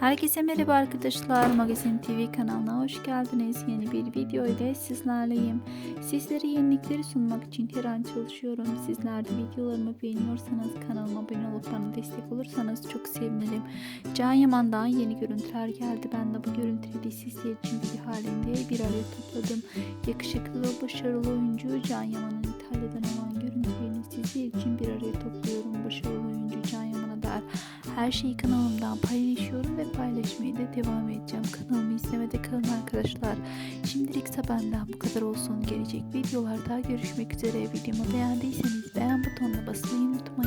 Herkese merhaba arkadaşlar. Magazin TV kanalına hoş geldiniz. Yeni bir video ile sizlerleyim. Sizlere yenilikleri sunmak için her an çalışıyorum. Sizler de videolarımı beğeniyorsanız kanalıma abone olup bana destek olursanız çok sevinirim. Can Yaman'dan yeni görüntüler geldi. Ben de bu görüntüleri sizler için bir halinde bir araya topladım. Yakışıklı ve başarılı oyuncu Can Yaman'ın İtalya'dan olan görüntülerini sizler için bir araya her şeyi kanalımdan paylaşıyorum ve paylaşmaya da devam edeceğim. Kanalımı izlemede kalın arkadaşlar. Şimdilikse benden bu kadar olsun. Gelecek videolarda görüşmek üzere. Videomu beğendiyseniz beğen butonuna basmayı unutmayın.